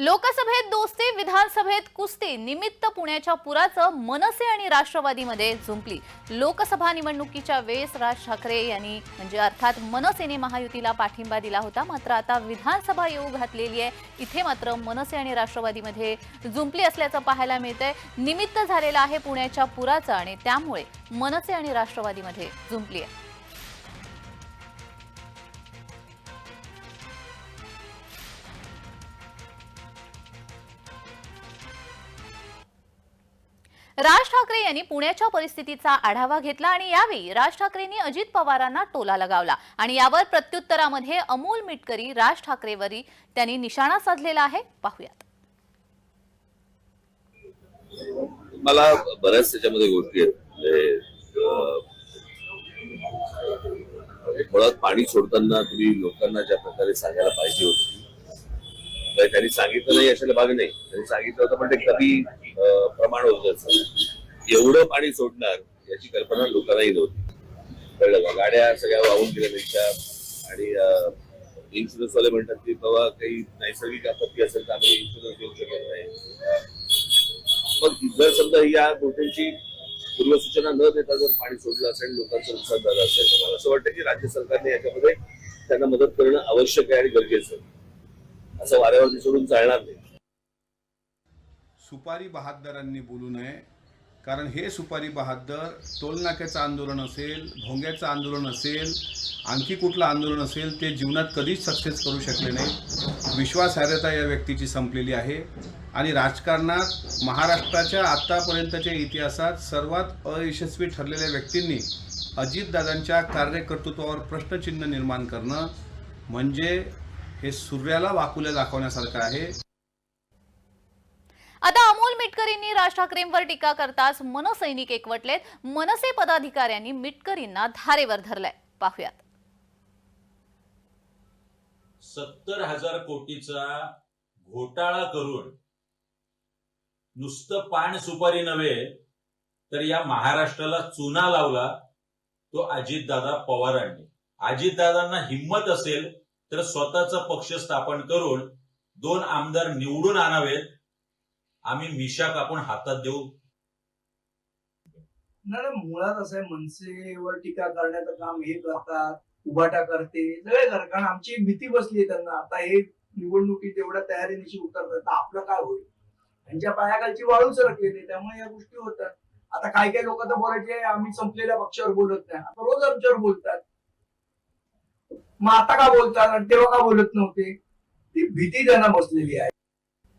लोकसभेत दोस्ती विधानसभेत कुस्ती निमित्त पुण्याच्या पुराचं मनसे आणि राष्ट्रवादीमध्ये झुंपली. लोकसभा निवडणुकीच्या वेळेस राज ठाकरे यांनी म्हणजे अर्थात मनसेने महायुतीला पाठिंबा दिला होता. मात्र आता विधानसभा येऊ घातलेली आहे. इथे मात्र मनसे आणि राष्ट्रवादीमध्ये झुंपली असल्याचं पाहायला मिळतंय. निमित्त झालेलं आहे पुण्याच्या पुराचं आणि त्यामुळे मनसे आणि राष्ट्रवादीमध्ये झुंपली आहे. राज ठाकरे यांनी पुण्याच्या परिस्थितीचा आढावा घेतला आणि यावेळी राज ठाकरेंनी अजित पवारांना टोला लगावला. आणि यावर प्रत्युत्तरामध्ये अमोल मिटकरी राज ठाकरेवरी त्यांनी निशाणा साधलेला आहे. पाहूयात. मला बऱ्याच त्याच्यामध्ये गोष्टी आहेत. म्हणजे, मुळात पाणी सोडताना तुम्ही लोकांना ज्या प्रकारे सांगायला पाहिजे होती त्यांनी सांगितलं नाही अशाला भाग नाही. त्यांनी सांगितलं होतं पण ते कधी प्रमाण होत असत. एवढं पाणी सोडणार याची कल्पना लोकांनाही नव्हती. कळलं का? गाड्या सगळ्या वाहून गेल्यापेक्षा आणि इन्शुरन्स वाले म्हणतात की बाबा काही नैसर्गिक आपत्ती असेल तर आम्ही इन्शुरन्स देऊ शकत नाही. मग जर समजा या गोष्टींची पूर्वसूचना न देता जर पाणी सोडलं असेल लोकांचं नुकसान झालं असेल तर मला असं वाटतं की राज्य सरकारने याच्यामध्ये त्यांना मदत करणं आवश्यक आहे आणि गरजेचं आहे. असं वाऱ्यावरती सोडून चालणार नाही. सुपारी बहादरांनी बोलू नये. कारण हे सुपारी बहादर टोलनाक्याचं आंदोलन असेल भोंग्याचं आंदोलन असेल आणखी कुठलं आंदोलन असेल ते जीवनात कधीच सक्सेस करू शकले नाही विश्वासार्हता या व्यक्तीची संपलेली आहे. आणि राजकारणात महाराष्ट्राच्या आत्तापर्यंतच्या इतिहासात सर्वात अयशस्वी ठरलेल्या व्यक्तींनी अजितदादांच्या कार्यकर्तृत्वावर प्रश्नचिन्ह निर्माण करणं म्हणजे हे सूर्याला वाकुल्या दाखवण्यासारखं आहे. आता अमोल मिटकरींनी राज ठाकरेंवर टीका करताच मनसैनिक एकवटलेत. मनसे पदाधिकाऱ्यांनी मिटकरींना धारेवर धरलंय. पाहुयात. सत्तर हजार कोटीचा घोटाळा करून नुसतं पान सुपारी नव्हे तर या महाराष्ट्राला चुना लावला तो अजितदादा पवारांनी. अजितदादांना हिंमत असेल तर स्वतःचा पक्ष स्थापन करून दोन आमदार निवडून आणावेत. आम्ही मिशाक आपण हातात देऊ. नाही मुळात असं आहे मनसेवर टीका करण्याचं काम हे करतात उभाटा करते सगळे करतात कारण आमची भीती बसली त्यांना. आता हे निवडणुकीत एवढ्या तयारीनिशी उतरतात आपलं काय होईल? त्यांच्या पायाखालची वाळूच रखलेली त्यामुळे या गोष्टी होतात. आता काही काही लोक तर बोलायचे आम्ही संपलेल्या पक्षावर बोलत नाही. आता रोज आमच्यावर बोलतात. मग आता का बोलतात? आणि तेव्हा का बोलत नव्हते? ती भीती त्यांना बसलेली आहे.